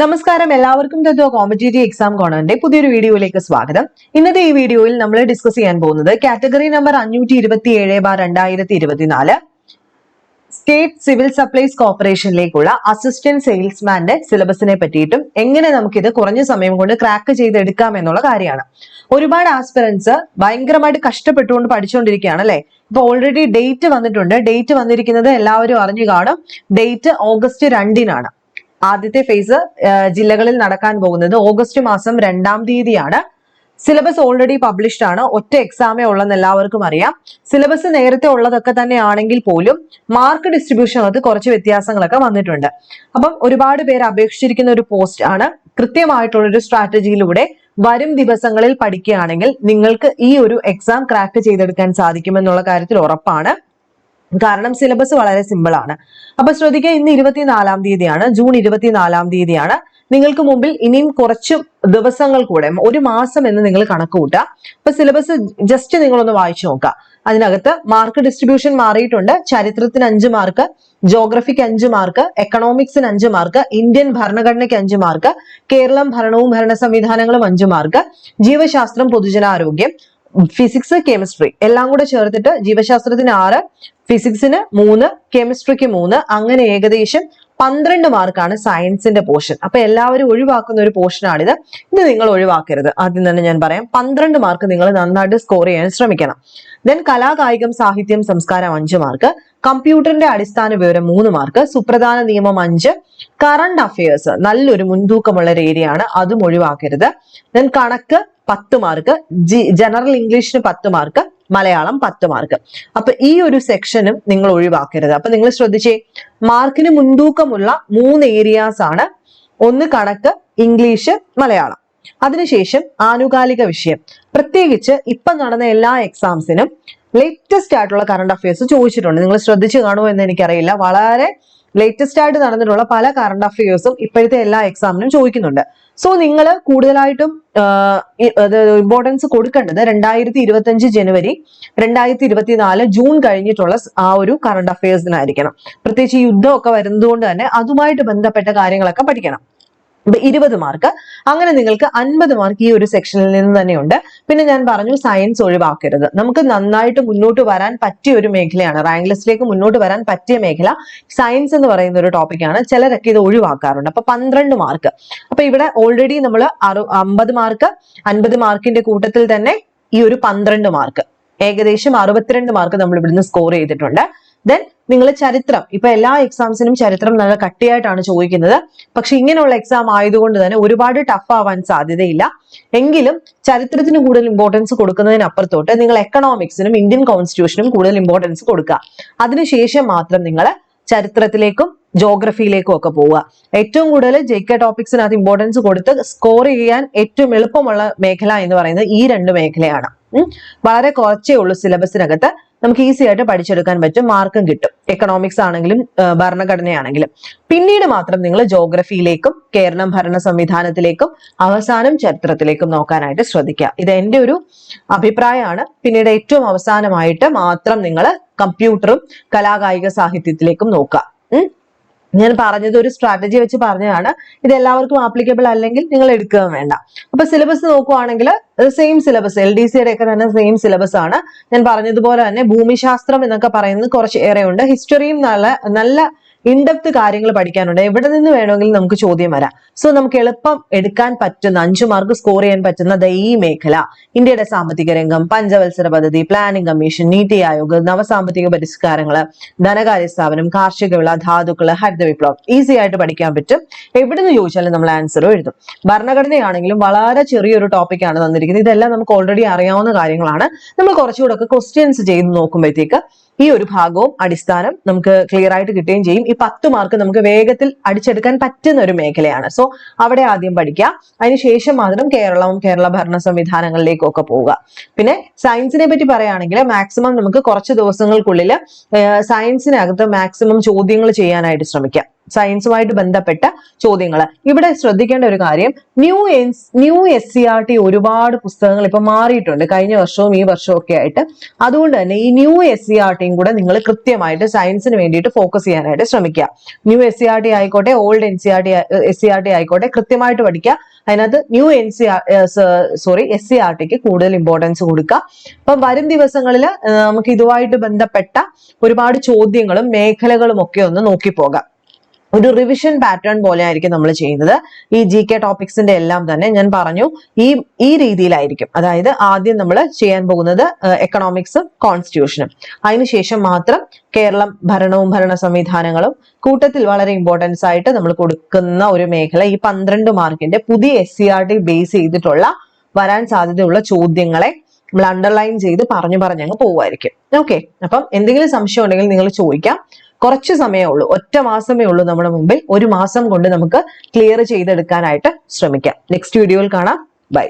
നമസ്കാരം. എല്ലാവർക്കും തത്വ competitive exam കോണറിന്റെ പുതിയൊരു വീഡിയോയിലേക്ക് സ്വാഗതം. ഇന്നത്തെ ഈ വീഡിയോയിൽ നമ്മൾ ഡിസ്കസ് ചെയ്യാൻ പോകുന്നത് കാറ്റഗറി നമ്പർ അഞ്ഞൂറ്റി ഇരുപത്തി ഏഴ് ബാർ രണ്ടായിരത്തി ഇരുപത്തിനാല് സ്റ്റേറ്റ് സിവിൽ സപ്ലൈസ് കോർപ്പറേഷനിലേക്കുള്ള അസിസ്റ്റന്റ് സെയിൽസ്മാന്റെ സിലബസിനെ പറ്റിയിട്ടും എങ്ങനെ നമുക്കിത് കുറഞ്ഞ സമയം കൊണ്ട് ക്രാക്ക് ചെയ്തെടുക്കാം എന്നുള്ള കാര്യമാണ്. ഒരുപാട് ആസ്പിറൻസ് ഭയങ്കരമായിട്ട് കഷ്ടപ്പെട്ടുകൊണ്ട് പഠിച്ചുകൊണ്ടിരിക്കുകയാണ് അല്ലെ? ഇപ്പൊ ഓൾറെഡി ഡേറ്റ് വന്നിട്ടുണ്ട്. ഡേറ്റ് വന്നിരിക്കുന്നത് എല്ലാവരും അറിഞ്ഞു കാണും. ഡേറ്റ് ഓഗസ്റ്റ് രണ്ടിനാണ്. ആദ്യത്തെ ഫേസ് ജില്ലകളിൽ നടക്കാൻ പോകുന്നത് ഓഗസ്റ്റ് മാസം രണ്ടാം തീയതിയാണ്. സിലബസ് ഓൾറെഡി പബ്ലിഷ്ഡ് ആണ്. ഒറ്റ എക്സാമേ ഉള്ളെന്ന് എല്ലാവർക്കും അറിയാം. സിലബസ് നേരത്തെ ഉള്ളതൊക്കെ തന്നെ ആണെങ്കിൽ പോലും മാർക്ക് ഡിസ്ട്രിബ്യൂഷനകത്ത് കുറച്ച് വ്യത്യാസങ്ങളൊക്കെ വന്നിട്ടുണ്ട്. അപ്പം ഒരുപാട് പേര് അപേക്ഷിച്ചിരിക്കുന്ന ഒരു പോസ്റ്റ് ആണ്. കൃത്യമായിട്ടുള്ള ഒരു സ്ട്രാറ്റജിയിലൂടെ വരും ദിവസങ്ങളിൽ പഠിക്കുകയാണെങ്കിൽ നിങ്ങൾക്ക് ഈ ഒരു എക്സാം ക്രാക്ക് ചെയ്തെടുക്കാൻ സാധിക്കുമെന്നുള്ള കാര്യത്തിൽ ഉറപ്പാണ്. കാരണം സിലബസ് വളരെ സിമ്പിൾ ആണ്. അപ്പൊ ശ്രദ്ധിക്കുക ഇന്ന് ഇരുപത്തിനാലാം തീയതിയാണ് ജൂൺ ഇരുപത്തിനാലാം തീയതിയാണ്. നിങ്ങൾക്ക് മുമ്പിൽ ഇനിയും കുറച്ച് ദിവസങ്ങൾ കൂടെ ഒരു മാസം എന്ന് നിങ്ങൾ കണക്ക് കൂട്ടുക. അപ്പൊ സിലബസ് ജസ്റ്റ് നിങ്ങളൊന്ന് വായിച്ചു നോക്കുക. അതിനകത്ത് മാർക്ക് ഡിസ്ട്രിബ്യൂഷൻ മാറിയിട്ടുണ്ട്. ചരിത്രത്തിന് അഞ്ച് മാർക്ക് ജോഗ്രഫിക്ക് അഞ്ച് മാർക്ക് എക്കണോമിക്സിന് അഞ്ച് മാർക്ക് ഇന്ത്യൻ ഭരണഘടനയ്ക്ക് അഞ്ച് മാർക്ക് കേരളം ഭരണവും ഭരണ സംവിധാനങ്ങളും അഞ്ച് മാർക്ക് ജീവശാസ്ത്രം പൊതുജനാരോഗ്യം ഫിസിക്സ് കെമിസ്ട്രി എല്ലാം കൂടെ ചേർത്തിട്ട് ജീവശാസ്ത്രത്തിന് ആറ് ഫിസിക്സിന് മൂന്ന് കെമിസ്ട്രിക്ക് മൂന്ന് അങ്ങനെ ഏകദേശം പന്ത്രണ്ട് മാർക്കാണ് സയൻസിന്റെ പോർഷൻ. അപ്പൊ എല്ലാവരും ഒഴിവാക്കുന്ന ഒരു പോർഷനാണിത്. ഇത് നിങ്ങൾ ഒഴിവാക്കരുത്. ആദ്യം തന്നെ ഞാൻ പറയാം പന്ത്രണ്ട് മാർക്ക് നിങ്ങൾ നന്നായിട്ട് സ്കോർ ചെയ്യാൻ ശ്രമിക്കണം. ദെൻ കലാകായികം സാഹിത്യം സംസ്കാരം അഞ്ച് മാർക്ക്. കമ്പ്യൂട്ടറിന്റെ അടിസ്ഥാന വിവരം മൂന്ന് മാർക്ക്. സുപ്രധാന നിയമം അഞ്ച്. കറണ്ട് അഫയേഴ്സ് നല്ലൊരു മുൻതൂക്കമുള്ള ഒരു ഏരിയ ആണ്. അതും ഒഴിവാക്കരുത്. ദെൻ കണക്ക് പത്ത് മാർക്ക്. ജനറൽ ഇംഗ്ലീഷിന് പത്ത് മാർക്ക്. മലയാളം പത്ത് മാർക്ക് അപ്പൊ ഈ ഒരു സെക്ഷനും നിങ്ങൾ ഒഴിവാക്കരുത്. അപ്പൊ നിങ്ങൾ ശ്രദ്ധിച്ചേ മാർക്കിന് മുൻതൂക്കമുള്ള മൂന്ന് ഏരിയാസ് ആണ്. ഒന്ന് കണക്ക് ഇംഗ്ലീഷ് മലയാളം. അതിനുശേഷം ആനുകാലിക വിഷയം. പ്രത്യേകിച്ച് ഇപ്പൊ നടന്ന എല്ലാ എക്സാംസിനും ലേറ്റസ്റ്റ് ആയിട്ടുള്ള കറണ്ട് അഫയേഴ്സ് ചോദിച്ചിട്ടുണ്ട്. നിങ്ങൾ ശ്രദ്ധിച്ചു കാണുമോ എന്ന് എനിക്കറിയില്ല. വളരെ ലേറ്റസ്റ്റ് ആയിട്ട് നടന്നിട്ടുള്ള പല കറണ്ട് അഫയേഴ്സും ഇപ്പോഴത്തെ എല്ലാ എക്സാമിനും ചോദിക്കുന്നുണ്ട്. സോ നിങ്ങൾ കൂടുതലായിട്ടും ഇമ്പോർട്ടൻസ് കൊടുക്കേണ്ടത് രണ്ടായിരത്തി ഇരുപത്തി അഞ്ച് ജനുവരി രണ്ടായിരത്തി ഇരുപത്തിനാല് ജൂൺ കഴിഞ്ഞിട്ടുള്ള ആ ഒരു കറണ്ട് അഫയേഴ്സിനായിരിക്കണം പ്രത്യേകിച്ച് യുദ്ധമൊക്കെ വരുന്നതുകൊണ്ട് തന്നെ അതുമായിട്ട് ബന്ധപ്പെട്ട കാര്യങ്ങളൊക്കെ പഠിക്കണം. ഇരുപത് മാർക്ക് അങ്ങനെ നിങ്ങൾക്ക് അൻപത് മാർക്ക് ഈ ഒരു സെക്ഷനിൽ നിന്ന് തന്നെയുണ്ട് പിന്നെ ഞാൻ പറഞ്ഞു സയൻസ് ഒഴിവാക്കരുത്. നമുക്ക് നന്നായിട്ട് മുന്നോട്ട് വരാൻ പറ്റിയ ഒരു മേഖലയാണ്. റാങ്ക് ലിസ്റ്റിലേക്ക് മുന്നോട്ട് വരാൻ പറ്റിയ മേഖല സയൻസ് എന്ന് പറയുന്ന ഒരു ടോപ്പിക്കാണ് ചിലരൊക്കെ ഇത് ഒഴിവാക്കാറുണ്ട്. അപ്പൊ പന്ത്രണ്ട് മാർക്ക് അപ്പൊ ഇവിടെ ഓൾറെഡി നമ്മൾ അറു അമ്പത് മാർക്ക് അൻപത് മാർക്കിന്റെ കൂട്ടത്തിൽ തന്നെ ഈ ഒരു പന്ത്രണ്ട് മാർക്ക് ഏകദേശം അറുപത്തിരണ്ട് മാർക്ക് നമ്മൾ ഇവിടുന്ന് സ്കോർ ചെയ്തിട്ടുണ്ട്. ദെൻ നിങ്ങൾ ചരിത്രം ഇപ്പൊ എല്ലാ എക്സാംസിനും ചരിത്രം നല്ല കട്ടിയായിട്ടാണ് ചോദിക്കുന്നത്. പക്ഷെ ഇങ്ങനെയുള്ള എക്സാം ആയതുകൊണ്ട് തന്നെ ഒരുപാട് ടഫ് ആവാൻ സാധ്യതയില്ല. എങ്കിലും ചരിത്രത്തിന് കൂടുതൽ ഇമ്പോർട്ടൻസ് കൊടുക്കുന്നതിനപ്പുറത്തോട്ട് നിങ്ങൾ എക്കണോമിക്സിനും ഇന്ത്യൻ കോൺസ്റ്റിറ്റ്യൂഷനും കൂടുതൽ ഇമ്പോർട്ടൻസ് കൊടുക്കുക. അതിനുശേഷം മാത്രം നിങ്ങൾ ചരിത്രത്തിലേക്കും ജോഗ്രഫിയിലേക്കും ഒക്കെ പോവുക. ഏറ്റവും കൂടുതൽ ജെ കെ ടോപ്പിക്സിനകത്ത് ഇമ്പോർട്ടൻസ് കൊടുത്ത് സ്കോർ ചെയ്യാൻ ഏറ്റവും എളുപ്പമുള്ള മേഖല എന്ന് പറയുന്നത് ഈ രണ്ട് മേഖലയാണ്. വളരെ കുറച്ചേ ഉള്ളൂ സിലബസിനകത്ത്. നമുക്ക് ഈസി ആയിട്ട് പഠിച്ചെടുക്കാൻ പറ്റും. മാർക്കും കിട്ടും. എക്കണോമിക്സ് ആണെങ്കിലും ഭരണഘടനയാണെങ്കിലും. പിന്നീട് മാത്രം നിങ്ങൾ ജോഗ്രഫിയിലേക്കും കേരളം ഭരണ സംവിധാനത്തിലേക്കും അവസാനം ചരിത്രത്തിലേക്കും നോക്കാനായിട്ട് ശ്രദ്ധിക്കുക. ഇത് എന്റെ ഒരു അഭിപ്രായമാണ്. പിന്നീട് ഏറ്റവും അവസാനമായിട്ട് മാത്രം നിങ്ങൾ കമ്പ്യൂട്ടറും കലാകായിക സാഹിത്യത്തിലേക്കും നോക്കുക. ഞാൻ പറഞ്ഞത് ഒരു സ്ട്രാറ്റജി വെച്ച് പറഞ്ഞതാണ്. ഇത് എല്ലാവർക്കും ആപ്ലിക്കബിൾ അല്ലെങ്കിൽ നിങ്ങൾ എടുക്കുക വേണ്ട. അപ്പൊ സിലബസ് നോക്കുവാണെങ്കിൽ സെയിം സിലബസ് എൽ ഡി സിയുടെ ഒക്കെ തന്നെ സെയിം സിലബസ് ആണ്. ഞാൻ പറഞ്ഞതുപോലെ തന്നെ ഭൂമിശാസ്ത്രം എന്നൊക്കെ പറയുന്നത് കുറച്ച് ഏറെ ഉണ്ട് ഹിസ്റ്ററിയും നല്ല നല്ല ഇൻഡെപ്ത് കാര്യങ്ങൾ പഠിക്കാനുണ്ട്. എവിടെ നിന്ന് വേണമെങ്കിലും നമുക്ക് ചോദ്യം വരാം. സോ നമുക്ക് എളുപ്പം എടുക്കാൻ പറ്റുന്ന അഞ്ചു മാർക്ക് സ്കോർ ചെയ്യാൻ പറ്റുന്ന ഈ മേഖല. ഇന്ത്യയുടെ സാമ്പത്തിക രംഗം പഞ്ചവത്സര പദ്ധതി പ്ലാനിംഗ് കമ്മീഷൻ നീതി ആയോഗ് നവസാമ്പത്തിക പരിഷ്കാരങ്ങൾ ധനകാര്യ സ്ഥാപനം കാർഷിക വിള ധാതുക്കൾ ഹരിത വിപ്ലവം. ഈസി ആയിട്ട് പഠിക്കാൻ പറ്റും. എവിടെ നിന്ന് ചോദിച്ചാലും നമ്മൾ ആൻസറും എഴുതും. ഭരണഘടനയാണെങ്കിലും വളരെ ചെറിയൊരു ടോപ്പിക്കാണ് തന്നിരിക്കുന്നത്. ഇതെല്ലാം നമുക്ക് ഓൾറെഡി അറിയാവുന്ന കാര്യങ്ങളാണ്. നമ്മൾ കുറച്ചുകൂടെ ഒക്കെ ക്വസ്റ്റ്യൻസ് ചെയ്ത് നോക്കുമ്പോഴത്തേക്ക് ഈ ഒരു ഭാഗവും അടിസ്ഥാനം നമുക്ക് ക്ലിയർ ആയിട്ട് കിട്ടുകയും ചെയ്യും. ഈ പത്ത് മാർക്ക് നമുക്ക് വേഗത്തിൽ അടിച്ചെടുക്കാൻ പറ്റുന്ന ഒരു മേഖലയാണ്. സോ അവിടെ ആദ്യം പഠിക്കുക. അതിനുശേഷം മാത്രം കേരളവും കേരള ഭരണ സംവിധാനങ്ങളിലേക്കും ഒക്കെ പോവുക. പിന്നെ സയൻസിനെ പറ്റി പറയുകയാണെങ്കിൽ മാക്സിമം നമുക്ക് കുറച്ച് ദിവസങ്ങൾക്കുള്ളിൽ സയൻസിനകത്ത് മാക്സിമം ചോദ്യങ്ങൾ ചെയ്യാനായിട്ട് ശ്രമിക്കാം. സയൻസുമായിട്ട് ബന്ധപ്പെട്ട ചോദ്യങ്ങൾ ഇവിടെ ശ്രദ്ധിക്കേണ്ട ഒരു കാര്യം new എൻസ് new S C R T ഒരുപാട് പുസ്തകങ്ങൾ ഇപ്പൊ മാറിയിട്ടുണ്ട്. കഴിഞ്ഞ വർഷവും ഈ വർഷവും ഒക്കെ ആയിട്ട്. അതുകൊണ്ട് തന്നെ ഈ ന്യൂ എസ് സി ആർ ടിയും കൂടെ നിങ്ങൾ കൃത്യമായിട്ട് സയൻസിന് വേണ്ടിയിട്ട് ഫോക്കസ് ചെയ്യാനായിട്ട് ശ്രമിക്കുക. New S C R T ആയിക്കോട്ടെ old N C R T S C R T ആയിക്കോട്ടെ കൃത്യമായിട്ട് പഠിക്കുക. അതിനകത്ത് new N C sorry S C R tick കൂടുതൽ ഇമ്പോർട്ടൻസ് കൊടുക്കുക. അപ്പം വരും ദിവസങ്ങളിൽ നമുക്ക് ഇതുമായിട്ട് ബന്ധപ്പെട്ട ഒരുപാട് ചോദ്യങ്ങളും മേഖലകളും ഒക്കെ ഒന്ന് നോക്കി പോകാം ഒരു റിവിഷൻ പാറ്റേൺ പോലെ ആയിരിക്കും നമ്മൾ ചെയ്യുന്നത്. ഈ ജി കെ ടോപ്പിക്സിന്റെ എല്ലാം തന്നെ ഞാൻ പറഞ്ഞു. ഈ ഈ രീതിയിലായിരിക്കും. അതായത് ആദ്യം നമ്മൾ ചെയ്യാൻ പോകുന്നത് എക്കണോമിക്സും കോൺസ്റ്റിറ്റ്യൂഷനും അതിനുശേഷം മാത്രം കേരളം ഭരണവും ഭരണ സംവിധാനങ്ങളും കൂട്ടത്തിൽ വളരെ ഇമ്പോർട്ടൻസ് ആയിട്ട് നമ്മൾ കൊടുക്കുന്ന ഒരു മേഖല ഈ പന്ത്രണ്ട് മാർക്കിന്റെ പുതിയ S C R T base ചെയ്തിട്ടുള്ള വരാൻ സാധ്യതയുള്ള ചോദ്യങ്ങളെ നമ്മൾ അണ്ടർലൈൻ ചെയ്ത് പറഞ്ഞു പറഞ്ഞ് അങ്ങ് പോവുമായിരിക്കും. ഓക്കെ അപ്പം എന്തെങ്കിലും സംശയം ഉണ്ടെങ്കിൽ നിങ്ങൾ ചോദിക്കാം. കുറച്ച് സമയമേ ഉള്ളൂ. ഒറ്റ മാസമേ ഉള്ളൂ നമ്മുടെ മുമ്പിൽ. ഒരു മാസം കൊണ്ട് നമുക്ക് ക്ലിയർ ചെയ്തെടുക്കാനായിട്ട് ശ്രമിക്കാം. നെക്സ്റ്റ് വീഡിയോയിൽ കാണാം. ബൈ